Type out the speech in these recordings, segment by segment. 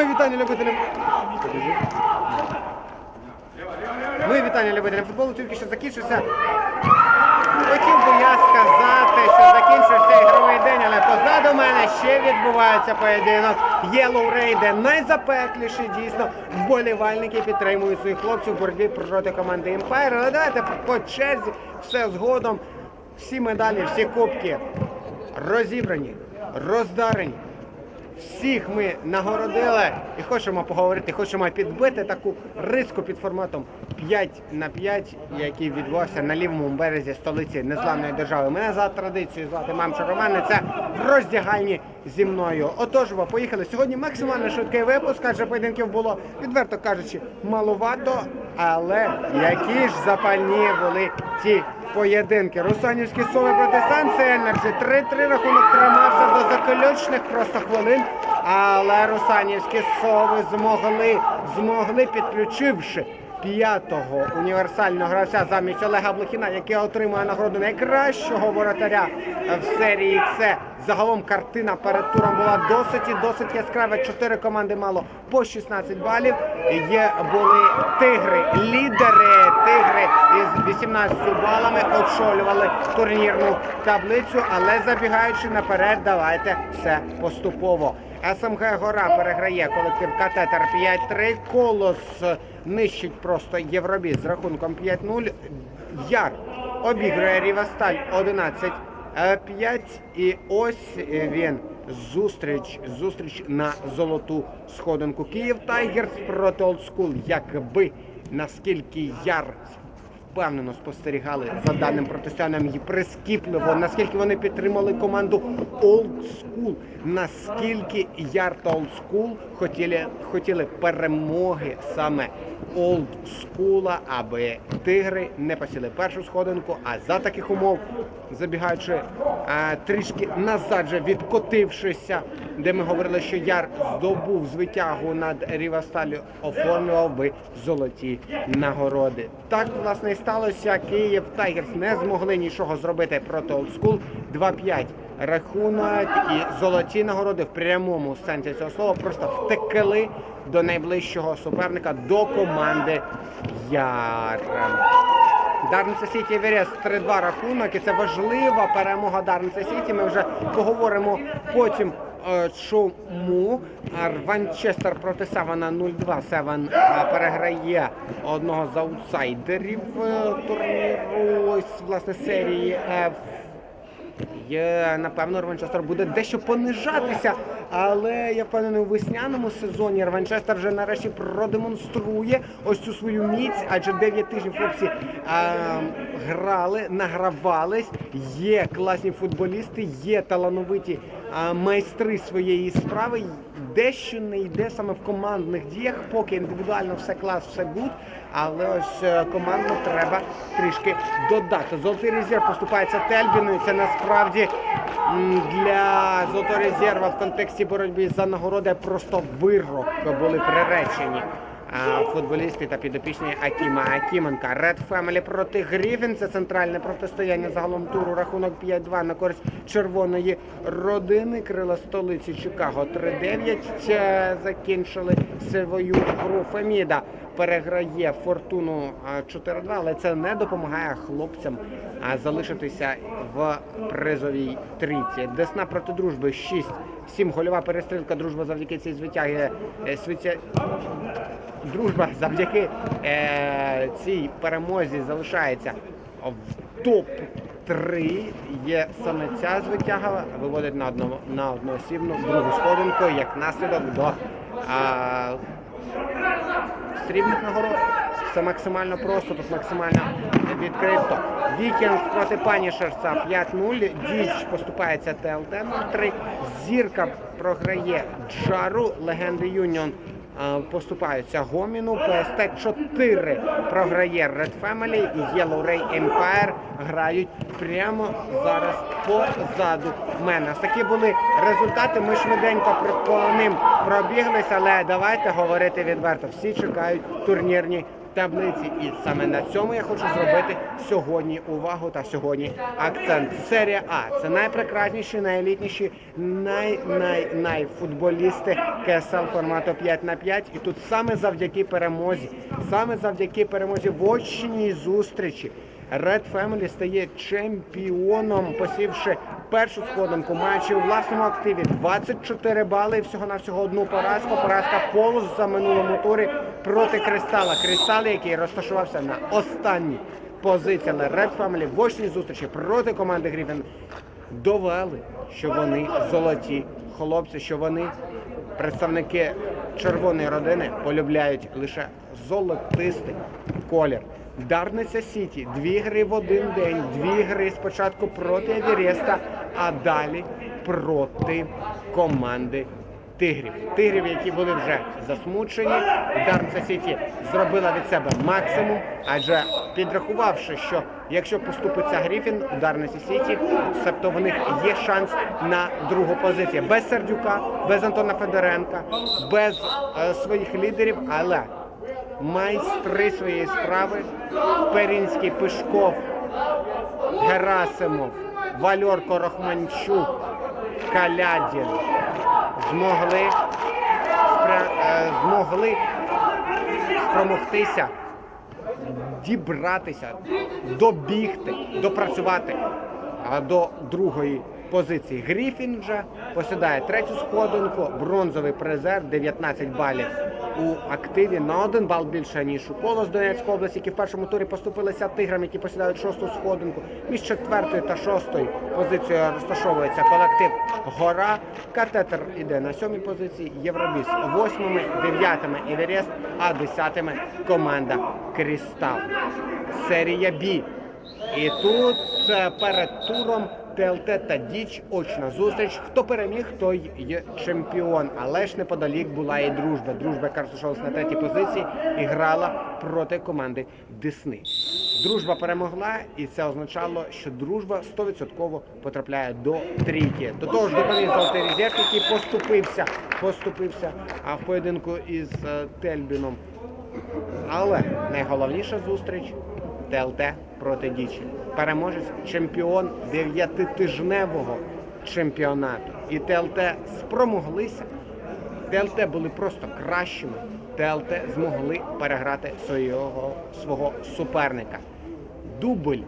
Ми вітання любителям. Ми вітання любителям футболу, тільки що закінчився. Хотів би я сказати, що закінчився ігровий день, але позаду мене ще відбувається поєдинок Ray, де найзапекліші дійсно вболівальники підтримують своїх хлопців в боротьбі проти команди Empire. Але давайте по черзі все згодом. Всі медалі, всі кубки розібрані, роздарені. Всіх ми нагородили і хочемо поговорити, хочемо підбити таку риску під форматом 5 на 5, який відбувався на лівому березі столиці незламної держави. Мене за традицією звати Мамша Роман. Це в роздягальні зі мною. Отож, бо поїхали. Сьогодні максимально швидкий випуск, адже поєдинків було, відверто кажучи, малувато. Але які ж запальні були ті поєдинки. Русанівські сови проти Санці Енерджі. 3-3 рахунок тримався до заключних просто хвилин. Але русанівські сови змогли, змогли підключивши п'ятого універсального гравця замість Олега Блохіна, який отримує нагороду найкращого воротаря в серії С. Загалом картина перед туром була досить і досить яскрава. Чотири команди мало по 16 балів. Є були тигри, лідери тигри із 18 балами очолювали турнірну таблицю, але забігаючи наперед, давайте все поступово. СМГ Гора переграє колектив Катетер 5-3. Колос нищить просто Євробіт з рахунком 5-0. Яр обігрує Рівасталь 11 5. І ось він. Зустріч, зустріч на золоту сходинку. Київ Тайгерс проти Олдскул. Якби наскільки яр впевнено спостерігали за даним протистоянням і прискіпливо, наскільки вони підтримали команду Old School, наскільки Яр та Old School хотіли, хотіли перемоги саме Old School, аби тигри не посіли першу сходинку, а за таких умов, забігаючи е, трішки назад, же відкотившися, де ми говорили, що Яр здобув звитягу над Рівасталю, оформлював би золоті нагороди. Так, власне, сталося. Київ Тайгерс не змогли нічого зробити проти Олдскул. 2-5 рахунок і золоті нагороди в прямому сенсі цього слова просто втекли до найближчого суперника, до команди Яр. Дарниця Сіті Верес 3-2 рахунок, і це важлива перемога Дарниця Сіті. Ми вже поговоримо потім. Е, Чому Ванчестер проти Савана 0-2. Севан е, переграє одного з аутсайдерів е, турніру ось, власне серії F. Є, напевно, Рванчестер буде дещо понижатися, але я впевнений, у весняному сезоні Рванчестер вже нарешті продемонструє ось цю свою міць, адже 9 тижнів хлопці а, грали, награвались. Є класні футболісти, є талановиті а, майстри своєї справи. Дещо не йде саме в командних діях, поки індивідуально все клас, все гуд. Але ось е, командно треба трішки додати. Золотий резерв поступається Тельбіну. і Це насправді для золотого резерва в контексті боротьби за нагороди просто вирок були приречені. Футболісти та підопічні Акіма Акіменка. Red Family проти Гріфін. Це центральне протистояння загалом туру. Рахунок 5-2 на користь червоної родини. Крила столиці Чикаго 3-9. Е, Закінчили свою гру Феміда переграє фортуну а, 4-2, але це не допомагає хлопцям залишитися в призовій трійці. Десна проти дружби 6-7 гольова перестрілка. Дружба завдяки цій звитяги е, світя... Дружба завдяки е, цій перемозі залишається в топ 3 є саме ця звитяга, виводить на одно, на одноосібну другу сходинку як наслідок до а, срібних нагород. Все максимально просто, тут максимально відкрито. Вікінг проти Панішерса 5-0. Діч поступається ТЛТ 0-3. Зірка програє Джару. Легенди Юніон е, поступаються Гоміну. PST 4 програє Red Family і Yellow Ray Empire грають прямо зараз позаду мене. Такі були результати. Ми швиденько по ним пробіглися, але давайте говорити відверто. Всі чекають турнірні таблиці. І саме на цьому я хочу зробити сьогодні увагу та сьогодні акцент. Серія А це найпрекрасніші, найелітніші, най, най, найфутболісти КСЛ формату 5 на 5 І тут саме завдяки перемозі, саме завдяки перемозі в очній зустрічі. Red Family стає чемпіоном, посівши першу сходинку, маючи у власному активі 24 бали і всього-навсього одну поразку. Поразка полос за минулому турі проти Кристала. Кристал, який розташувався на останній позиції, але Red Family в очній зустрічі проти команди Гріфін довели, що вони золоті хлопці, що вони представники червоної родини полюбляють лише золотистий колір. Дарниця Сіті. Дві гри в один день, дві гри спочатку проти Евіреста, а далі проти команди Тигрів. Тигрів, які були вже засмучені. Дарниця Сіті зробила від себе максимум, адже підрахувавши, що якщо поступиться Гріфін у Дарниці Сіті, себто в них є шанс на другу позицію. Без Сердюка, без Антона Федоренка, без е, своїх лідерів, але майстри своєї справи Перінський Пишков, Герасимов, Вальорко Рохманчук, Калядін змогли, е, змогли спромогтися дібратися, добігти, допрацювати до другої позиції. Гріфін вже посідає третю сходинку, бронзовий призер, 19 балів у активі на один бал більше ніж у колос Донецької області, які в першому турі поступилися тиграм, які посідають шосту сходинку. Між четвертою та шостою позицією розташовується колектив Гора. Катетер іде на сьомій позиції. Євробіс восьмими, дев'ятими Іверест, а десятими команда Крістал. Серія Бі. І тут е, перед туром ТЛТ та Діч очна зустріч. Хто переміг, той є чемпіон. Але ж неподалік була і дружба. Дружба, яка на третій позиції і грала проти команди Десни. Дружба перемогла, і це означало, що дружба 100% потрапляє до трійки. До того ж, допоміг золотий резерв, який поступився, поступився а в поєдинку із е, Тельбіном. Але найголовніша зустріч ТЛТ проти Дічі. Переможець чемпіон дев'ятитижневого чемпіонату. І ТЛТ спромоглися. ТЛТ були просто кращими. ТЛТ змогли переграти свого, свого суперника. Дубль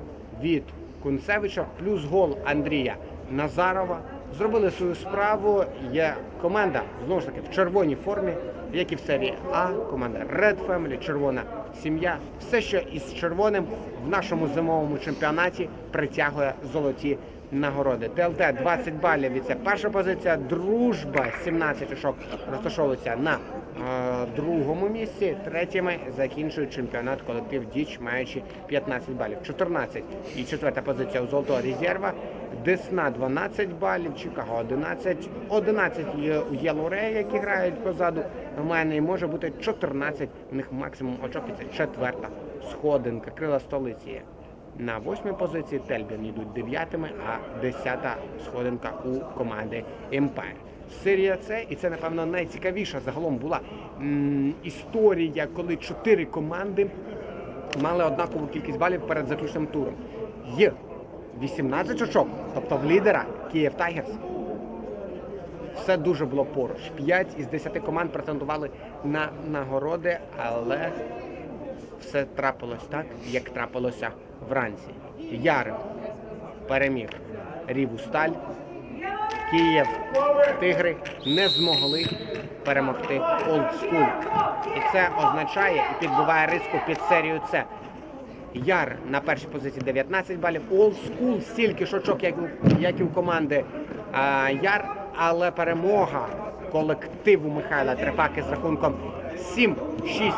від Кунцевича плюс гол Андрія Назарова. Зробили свою справу. Є команда знову ж таки в червоній формі, як і в серії А, команда Red Family, червона сім'я. Все, що із червоним в нашому зимовому чемпіонаті притягує золоті нагороди. ТЛТ 20 балів від це перша позиція. Дружба 17 очок розташовується на е, другому місці. Третіми закінчує чемпіонат колектив Діч, маючи 15 балів. 14 і четверта позиція у золотого резерва. Десна 12 балів, Чикаго 11, 11 є у які грають позаду мене, і може бути 14 в них максимум очок. Це четверта сходинка. Крила столиці на восьмій позиції. Тельбін йдуть дев'ятими, а десята сходинка у команди Empire. Серія С, і це, напевно, найцікавіша загалом була м, історія, коли чотири команди мали однакову кількість балів перед заключним туром. Є 18 очок, тобто в лідера Київ Тайгерс. Все дуже було поруч. 5 із 10 команд претендували на нагороди, але все трапилось так, як трапилося вранці. Ярим переміг Ріву Сталь. Київ Тигри не змогли перемогти Олдскул. І це означає і підбиває риску під серію С. Яр на першій позиції 19 балів. Old School стільки ж очок, як, і у команди Яр, але перемога колективу Михайла Трепаки з рахунком 7-6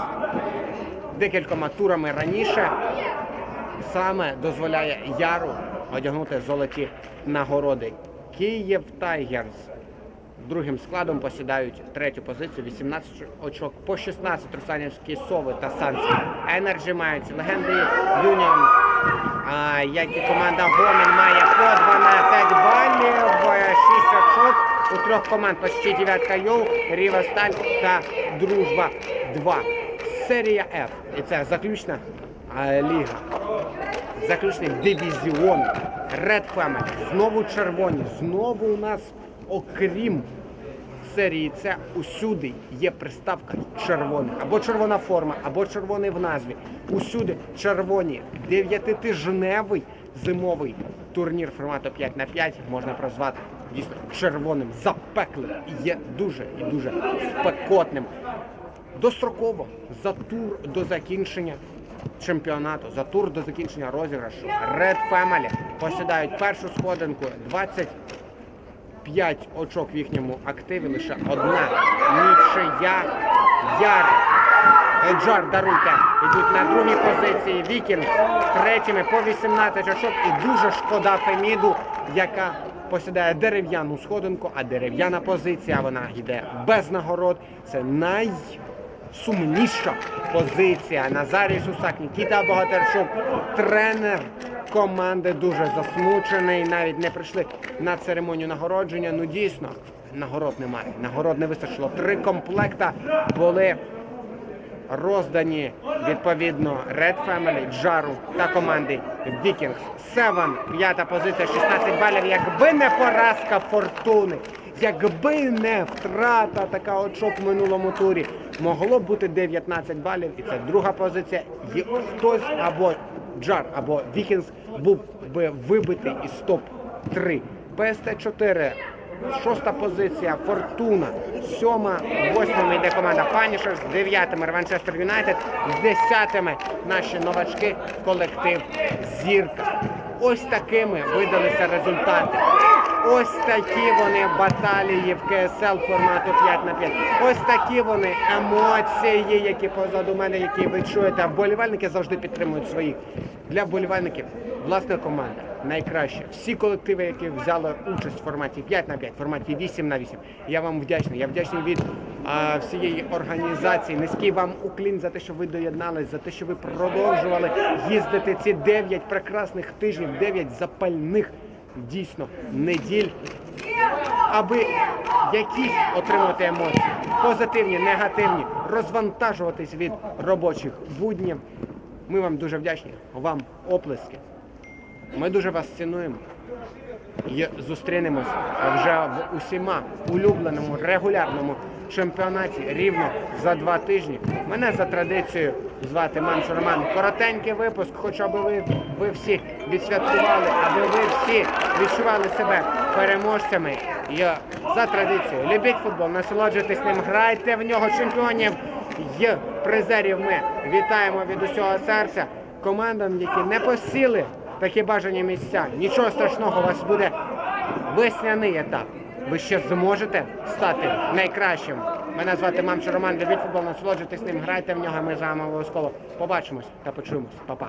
декількома турами раніше саме дозволяє Яру одягнути золоті нагороди. Київ Тайгерс другим складом посідають третю позицію, 18 очок по 16 Русанівські Сови та Санські Енерджі мають легенди Юніон, як і команда Гомін має по 12 балів, 6 очок у трьох команд почти дев'ятка Йоу, Ріва Сталь та Дружба 2. серія F. І це заключна ліга. Заключний дивізіон. Red Family. Знову червоні. Знову у нас, окрім серії С, усюди є приставка червоних. Або червона форма, або червоний в назві. Усюди червоні. Дев'ятитижневий зимовий турнір формату 5 на 5 можна прозвати дійсно червоним, запеклим і є дуже і дуже спекотним. Достроково за тур до закінчення чемпіонату, за тур до закінчення розіграшу Red Family посідають першу сходинку 25 очок в їхньому активі, лише одна нічия. Яр Еджар Джар, даруйте, йдуть на другій позиції. Вікінг третіми по 18 очок. І дуже шкода Феміду, яка посідає дерев'яну сходинку, а дерев'яна позиція вона йде без нагород. Це найсумніша позиція. Назарій Сусак, Нікіта Богатирчук, тренер команди дуже засмучений. Навіть не прийшли на церемонію нагородження. Ну дійсно, нагород немає. Нагород не вистачило. Три комплекта були роздані відповідно Red Family, Джару та команди Vikings. Севен, п'ята позиція, 16 балів. Якби не поразка фортуни, якби не втрата така очок в минулому турі, могло бути 19 балів. І це друга позиція. І хтось або Джар, або Vikings був би вибитий із топ-3. ПСТ-4 Шоста позиція Фортуна. Сьома, восьмими йде команда Панішерс, дев'ятими Реванчестер Юнайтед, з десятими наші новачки, колектив Зірка. Ось такими видалися результати. Ось такі вони баталії в КСЛ формату 5 на 5. Ось такі вони емоції, які позаду мене, які ви чуєте. А Вболівальники завжди підтримують своїх. Для вболівальників власна команда найкраще. Всі колективи, які взяли участь в форматі 5 на 5, в форматі 8 на 8. Я вам вдячний. Я вдячний від а, всієї організації. Низький вам уклін за те, що ви доєднались, за те, що ви продовжували їздити ці 9 прекрасних тижнів, 9 запальних дійсно неділь, аби якісь отримати емоції, позитивні, негативні, розвантажуватись від робочих буднів. Ми вам дуже вдячні, вам оплески. Ми дуже вас цінуємо і зустрінемось вже в усіма улюбленому регулярному чемпіонаті рівно за два тижні. Мене за традицією звати Манш Роман. Коротенький випуск, хоч аби ви, ви всі відсвяткували, аби ви всі відчували себе переможцями. І за традицією, любіть футбол, насолоджуйтесь ним, грайте в нього чемпіонів і призерів. Ми вітаємо від усього серця командам, які не посіли такі бажані місця. Нічого страшного, у вас буде весняний етап. Ви ще зможете стати найкращим. Мене звати Мамча Роман, любіть футбол, насолоджуйтесь ним, грайте в нього, ми з вами обов'язково побачимось та почуємось. Па-па!